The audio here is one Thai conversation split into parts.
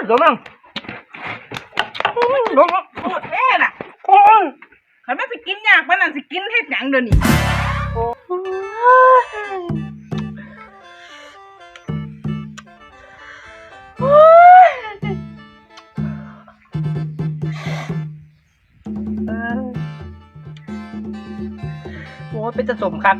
ยเดี๋ยวนั่งโอ้ยเดี๋ยวนะโคตรแท้น่ะโอ้ยคันมันสิกินยากปานนั้นสิกินเฮ็ดหยังเดี๋ยวนี้โอ้ยโอ้ยเอ้ยโอ้ยเป็นจะสมคัก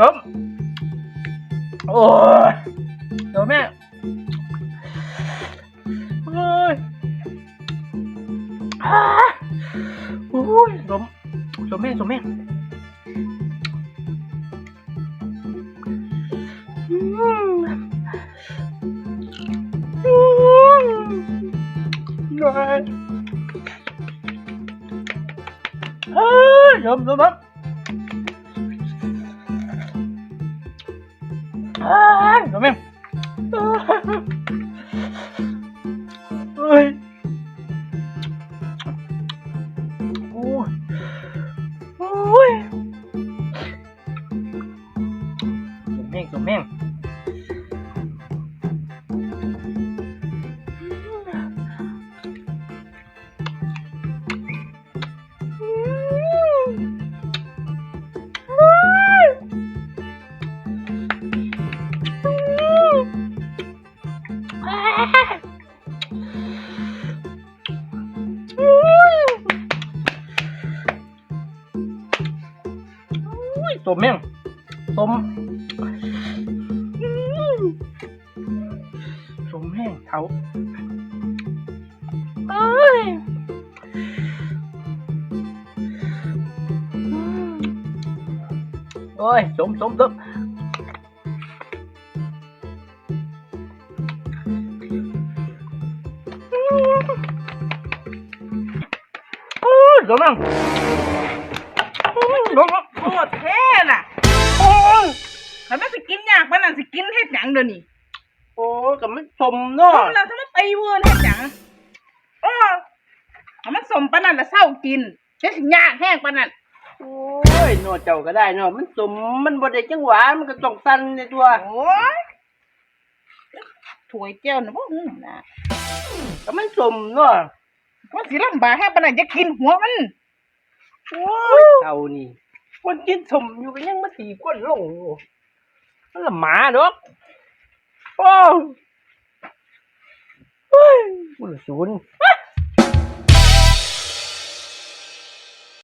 ล้มโอ้ยเดี๋ยวแม่เฮ้ยอ่าโอ้ยล้มล้มแม่ล้มแม่อืมอืมได้เฮ้ยล้มล้มล้ม Ai, có em. Ôi. Ui, tôm men tôm tôm men thấu ơi ôi tôm tôm tôm ôi tôm men ôi tôm men โคต รแท้น่ะ ôi คันมันสิกินยากปานนั้นสิกินเฮ็ดหยังเดี๋ยวนี้โอ้กับมันสมเนาะเราถ้ามันตีเวิร์นเฮ็ดหยังเออถ้ามันสมปานนั้นแล้วเศร้ากินจะสิยากแห้งปานนั้นโอ้ยเนาะเจ้าก็ได้เนาะมันสมมันบ่ได้จังหวะมันก็ต้องสั่นในตัวโอ้ยถ้วยแก้วน่ะบ่หืมนะก็มันสมเนาะมันสิลำบากแห้งปานนั้นจะกินหัวมันโอ้ยเท่านี้ คนกินสมอยู่ก็ยังมาถีก้นลงอยู่มันละหมาดอกโอ้ยโอ้ยมันศูนย์